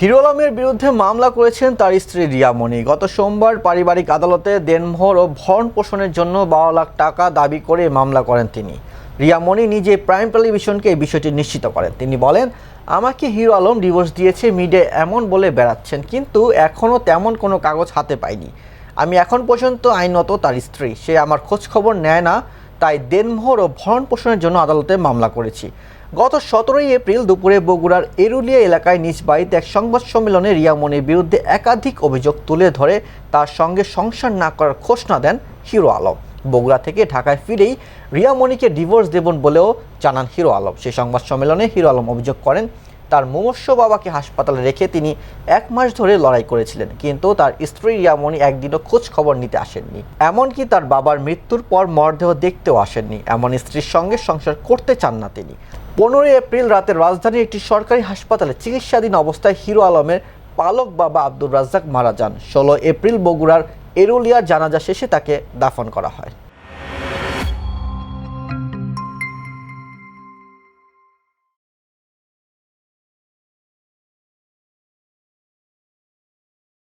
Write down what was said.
Hero আলমের বিরুদ্ধে মামলা করেছেন তার স্ত্রী রিয়ামণি গত সোমবার পারিবারিক আদালতে দেনমোহর ও ভরণ পোষণের জন্য বারো লাখ টাকা দাবি করে মামলা করেন তিনি। রিয়ামণি নিজে প্রাইম টেলিভিশনকে এই বিষয়টি নিশ্চিত করেন। তিনি বলেন, আমাকে হিরো আলম ডিভোর্স দিয়েছে মিডিয়ায় এমন বলে বেড়াচ্ছেন, কিন্তু এখনও তেমন কোনো কাগজ হাতে পাইনি। আমি এখন পর্যন্ত আইনত তার স্ত্রী। সে আমার খোঁজ খবর নেয় না তাই দেনমোহর ও ভরণ পোষণের জন্য আদালতে মামলা করেছি। গত সতেরোই এপ্রিল দুপুরে বগুড়ার এরুলিয়া এলাকায় নিজ বাড়িতে এক সংবাদ সম্মেলনে রিয়ামনির বিরুদ্ধে একাধিক অভিযোগ তুলে ধরে তার সঙ্গে সংসার না করার ঘোষণা দেন হিরো আলম। বগুড়া থেকে ঢাকায় ফিরেই রিয়ামণিকে ডিভোর্স দেবেন বলেও জানান হিরো আলম। সেই সংবাদ সম্মেলনে হিরো আলম অভিযোগ করেন তার মুমূর্ষ বাবাকে হাসপাতালে রেখে তিনি এক মাস ধরে লড়াই করেছিলেন, কিন্তু তার স্ত্রী রিয়ামণি একদিনও খোঁজ খবর নিতে আসেননি। এমনকি তার বাবার মৃত্যুর পর মরদেহ দেখতেও আসেননি। এমন স্ত্রীর সঙ্গে সংসার করতে চান না তিনি। পনেরোই এপ্রিল রাতে রাজধানীর একটি সরকারি হাসপাতালে চিকিৎসাধীন অবস্থায় হিরো আলমের পালক বাবা আব্দুর রাজ্জাক মারা যান। ষোলো এপ্রিল বগুড়ার এরুলিয়ার জানাজা শেষে তাকে দাফন করা হয়।